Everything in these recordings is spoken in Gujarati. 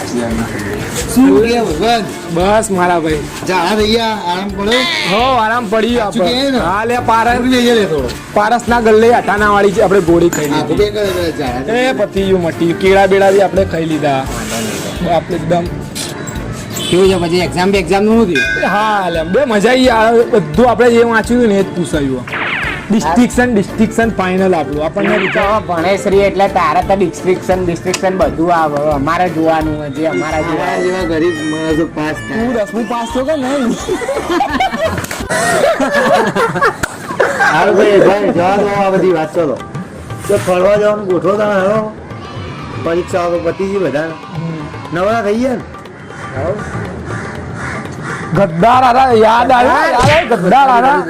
શું કે ભગવાન બસ મારા ભાઈ. જાણા થઈ આરામ પડ્યો હો આરામ પડી આપણે. હા લે પારસ. લઈ જાય થોડો પારસ ના ગલ્લે અટાના વાળી છે આપણે ગોળી ખાઈ લીધી. એ પતી ગયું મટી કેળા બેડા બી આપણે ખાઈ લીધા. આપણે એકદમ કેવું છે પછી એક્ઝામ બી એક્ઝામનું થયું હા લે બે મજા આવી બધું આપણે જે વાંચ્યું હતું ને એ જ પૂછાયું. ડિસ્ટિક્શન ડિસ્ટિક્શન ફાઇનલ આપણું આપણને ભણેશ્રી એટલે તારે તો ડિસ્ટ્રિક્શન ડિસ્ટ્રિક્શન બધું આવે. અમારે જોવાનું જે અમારા અમારા જેવા ગરીબ માણસો પાસ થાય. તું દસમું પાસ થયો કે નહીં? હારું ભાઈ ભાઈ જવા દો આ બધી વાત ચલો. તો ફરવા જવાનું ગોઠવો તમે હેલો પરીક્ષાઓ તો પતી ગઈ બધા. નવરા થઈ ગયા ને? ગદ્દાર આરા યાદ આવ્યો? ગદ્દાર આરા?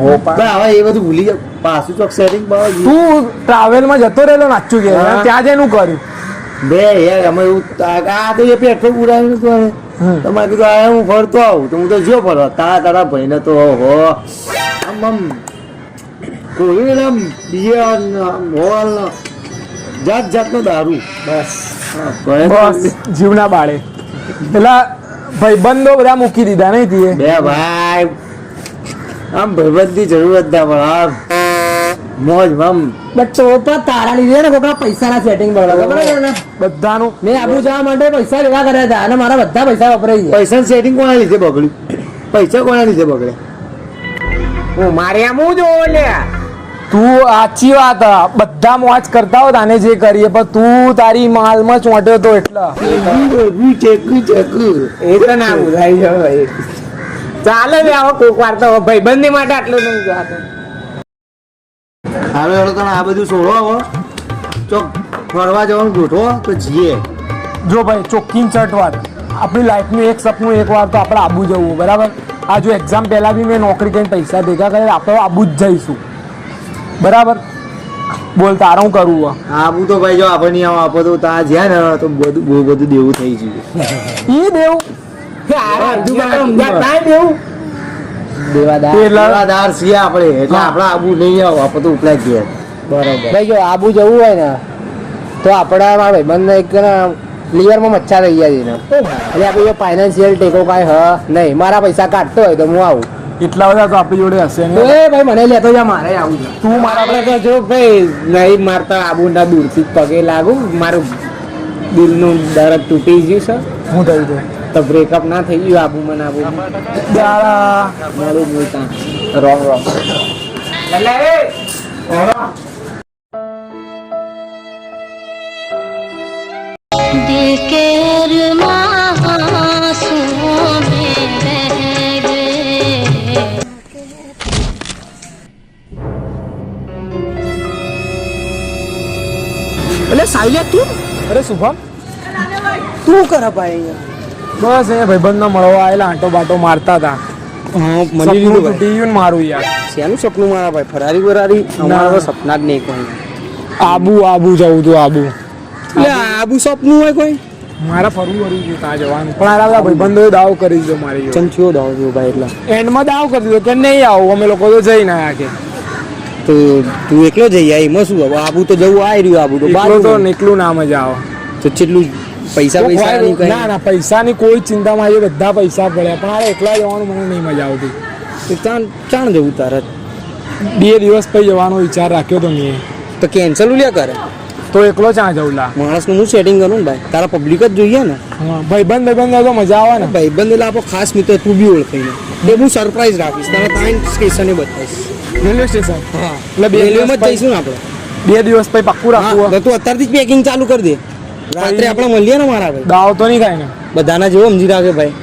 હવે એ બધું ભૂલી જાવ પાછું ચોક સેટિંગ તું ટ્રાવેલમાં જતો રહેલો નાચું કે. ત્યાં કર્યું બે યાર અમે આ તો એ પેટ્રોલ પુરાવ્યું તો હમ. કીધું આ હું ફરતો આવું. તો હું તો જો ફરવા. તારા તારા ભાઈને તો હો. આમ આમ. કોઈ આમ બિયર મોલ જાત જાતનો દારૂ. બસ. ભાઈ જીવના બાળે. પેલા ભાઈબંધો બધા મૂકી દીધા નહીં બે ભાઈ આમ ભાઈબંધની જરૂરત ના પણ આમ મોજ મમ. બટ તો પણ તારા લીધે ને કોકના પૈસાના સેટિંગ બરાબર ને બધાનું. મેં આબુ જવા માટે પૈસા લેવા કર્યા હતા અને મારા બધા પૈસા વપરાઈ ગયા. પૈસા સેટિંગ કોના લીધે બગડ્યું? પૈસા કોના લીધે બગડે હું મારે આમ હું જોવો લે? તું આછી વાત. બધા મોજ કરતા હોત આને જે કરીએ પણ તું તારી માલમાં ચોંટ્યો તો એટલા. બધું ચેકું ચેકું એ તો ના ભૂલાઈ જાય ભાઈ ચાલે ને આવો કોક વાર તો. ભાઈબંધી માટે આટલું નહીં જોવાનું હવે હવે આ બધું છોડો હવે. ચોક ફરવા જવાનું ગોઠવો તો જઈએ. જો ભાઈ ચોખ્ખી ચટ વાત. આપણી લાઈફનું એક સપનું એક વાર તો આપણે આબુ જવું બરાબર? આ જો એક્ઝામ પહેલાં બી મેં નોકરી કરીને પૈસા ભેગા કરે આપણે આબુ જ જઈશું. બરાબર? બોલ તારું હું કરવું? આબુ તો ભાઈ જો આપણે નહીં આવો આપો તો ત્યાં જ્યાં ને તો બધું બહુ બધું દેવું થઈ ગયું. એ દેવું? દેવાદાર. છીએ આપણે એટલે આપણે આબુ નહીં આવો આપણે તો ઉપલા ગયા બરોબર. ભાઈ જો આબુ જવું હોય ને તો આપણા મારા ભાઈબંધને એક ક્લિયરમાં મચ્છા રહી ગયા છે એટલે આપણે જો ફાઇનાન્શિયલ ટેકો કાંઈ હ નહીં. મારા પૈસા કાઢતો હોય તો હું આવું. એટલા બધા તો આપણી જોડે હશે એ ભાઈ મને લેતો જા મારે આવું તું મારા આપણે તો જો ભાઈ નહીં મારતા આબુ ના દૂરથી પગે લાગુ. મારું દિલનું દરદ તૂટી ગયું છે. હું થયું તું તો બ્રેકઅપ ના થઈ ગયું આબુ મને આબુ દાડા મારું બોલતા રોંગ રોંગ दिल के अरमां आंसुओं में रह गए એટલે સાયલા તું અરે શુભમ તું કરે ભાઈ બસ એ ભાઈબંધને મળવા આવેલા આંટો બાટો મારતા હતા. હા સપનું તૂટી ગયું ને મારું યાર. શેનું સપનું મારા ભાઈ? ફરારી ફરારી અમારા સપના જ નહીં કોઈ. આબુ આબુ જવું તું આબુ. એટલે આબુ સપનું હોય કોઈ? મારા ફરવું હતું ત્યાં જવાનું. પણ આ બધા ભાઈબંધોએ દાવ કરી દીધો મારી જોડે. દાવ છું ભાઈ એટલે. એન્ડમાં દાવ કરી દીધો કે નહીં આવું અમે લોકો તો જઈ ના કે. તો તું એકલો જઈ આવી એમાં શું? આબુ તો જવું આવી રહ્યું આબુ તો એકલો તો નીકળું ના મજા આવે. તો કેટલું પૈસા પૈસા ના ના પૈસાની કોઈ ચિંતામાં એ બધા પૈસા પડ્યા પણ આ એકલા જવાનું મને નહીં મજા આવતી. તો ચાણ ચાણ જવું તારે? બે દિવસ પછી જવાનો વિચાર રાખ્યો તો મેં. તો કેન્સલ ઉલ્યા કરે? તો એકલો ચાં જવું લા. માણસનું હું સેટિંગ કરું ને ભાઈ? તારા પબ્લિક જ જોઈએ ને. ભાઈબંધ ભાઈબંધ તો મજા આવે ને. ભાઈબંધ એટલે આપણો ખાસ મિત્ર તું બી ઓળખાઈને એ હું સરપ્રાઈઝ રાખીશ. તારે ત્રણ સ્ટેશને બતાવીશ. રેલવે સ્ટેશન હા. એટલે બે રેલવેમાં જ જઈશું ને આપણે. બે દિવસ પછી પાક્કું રાખવું તો તું અત્યારથી જ પેકિંગ ચાલુ કરી દે. રાત્રે આપણે મળીએ ને મારા ભાઈ. દાવ તો નહીં ખાય ને બધાના જેવો સમજી રાખે ભાઈ.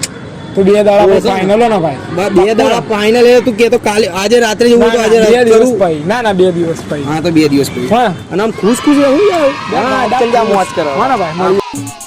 તો બે દાડા? ફાઇનલ ને ભાઈ. બે દાડા ફાઇનલ એ તું કે તો કાલે આજે રાત્રે જવું તો આજે બે દિવસ ભાઈ ના ના બે દિવસ ભાઈ હા તો બે દિવસ ભાઈ હા. અને આમ ખુશ ખુશ રહું યાર હા ચાલ જા મોજ કરો હા ના ભાઈ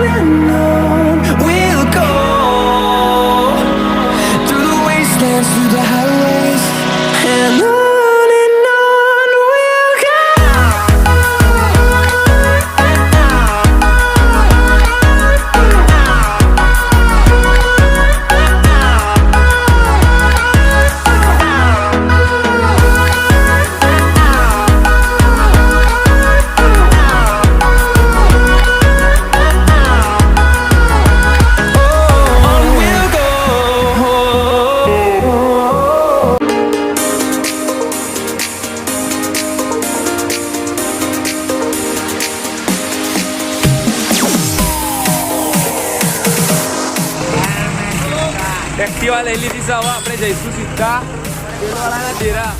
Activa લઈ લીધી છે હવે આપણે જઈશું સીધા તેલવાળાના ડેરા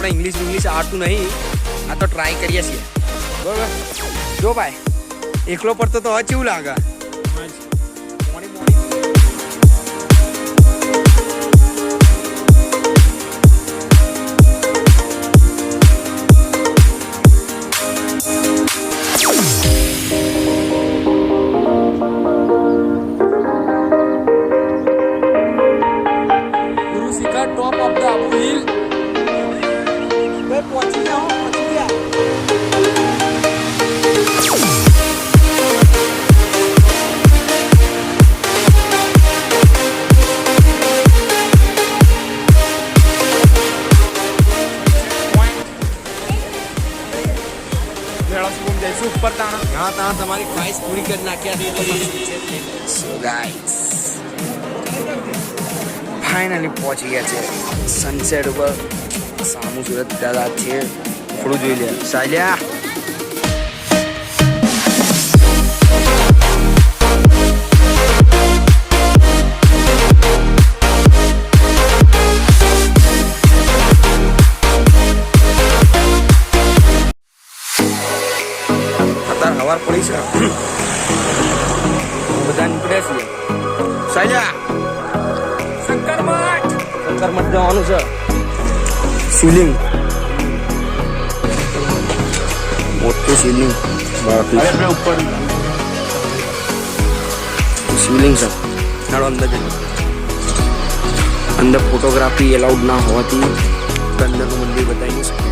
આપણે ઇંગ્લિશ ઇંગ્લિશ આવડતું નહીં. આ તો ટ્રાય કરીએ છીએ. બરોબર? જો ભાઈ, એકલો પડતો તો હવે કેવું લાગે? જઈશું ઉપર તાણા. હા ત્યાં તમારી ખ્વાહિશ પૂરી કરી નાખ્યા. સો ગાઈસ ફાઇનલી પહોંચી ગયા છે. સનસેટ ઉપર સામુ સુરત દાદા છે. થોડું જોઈ લે. સાલ્યા. શિવલિંગ બાકી ઉપર શિવલિંગ છે ચાલો અંદર જઈએ અંદર ફોટોગ્રાફી એલાઉડ ના હોવાથી અંદરનું મંદિર બતાવી નહીં શકે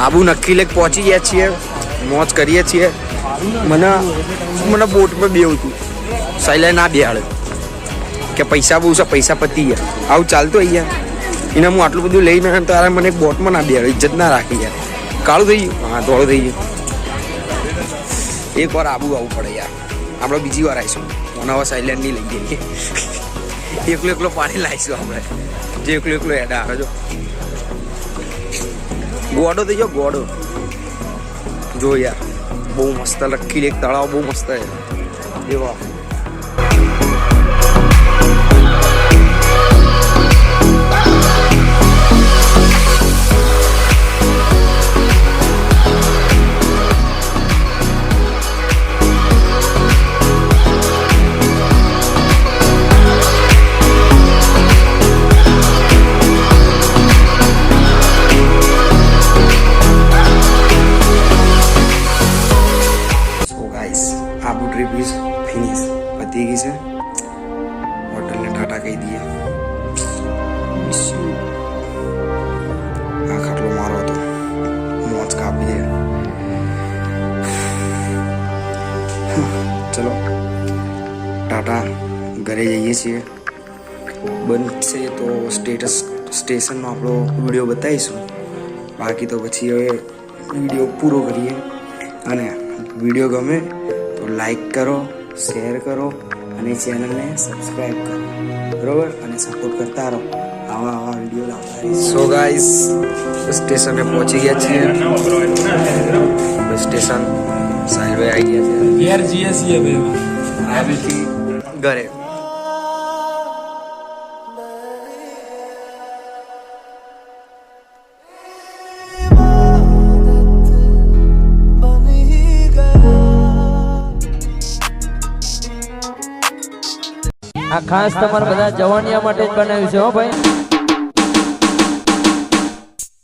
આબુ નક્કી લેક પહોંચી ગયા છીએ મોજ કરીએ છીએ મને મને બોટમાં બેવું હતું સાયલા ના બેહાડે કે પૈસા બહુ છે પૈસા પતી ગયા આવું ચાલતું અહીંયા એને હું આટલું બધું લઈને તારે મને બોટમાં ના બેહાડે ઇજ્જત ના રાખી યાર. કાળું થઈ ગયું? હા, ધોળું થઈ ગયું. એક વાર આબુ આવવું પડે યાર. આપણે બીજી વાર આવીશું. મોનાવા સાઇલેન્ડ નહીં લઈ જઈએ. એકલો એકલો પાણી લાવીશું આપણે. જે એકલો એકલો એડા આવે, જો. ગોડો થઈ જાઓ ગોડો. જો યાર, બહુ મસ્ત લખી એક તળાવ બહુ મસ્ત છે. એવા. કરી દઈએ આ ખાટલો મારો હતો મોજ કાપી દે ચલો ટાટા ઘરે જઈએ છીએ બનશે તો સ્ટેટસ સ્ટેશનનો આપણો વીડિયો બતાવીશું બાકી તો પછી હવે વીડિયો પૂરો કરીએ અને વીડિયો ગમે તો લાઈક કરો શેર કરો અને ચેનલને સબસ્ક્રાઈબ કરો બરોબર? અને સપોર્ટ કરતા રહો. આવા આવા વીડિયો લાવતા રહીશ. સો ગાઈસ સ્ટેશને પહોંચી ગયા છીએ. સ્ટેશન સાહેબ આવી ગયા છે. ઘેર જઈએ છીએ ઘરે. આ ખાસ તમારા બધા જવાનિયા માટે જ બનાવ્યું છે હો ભાઈ.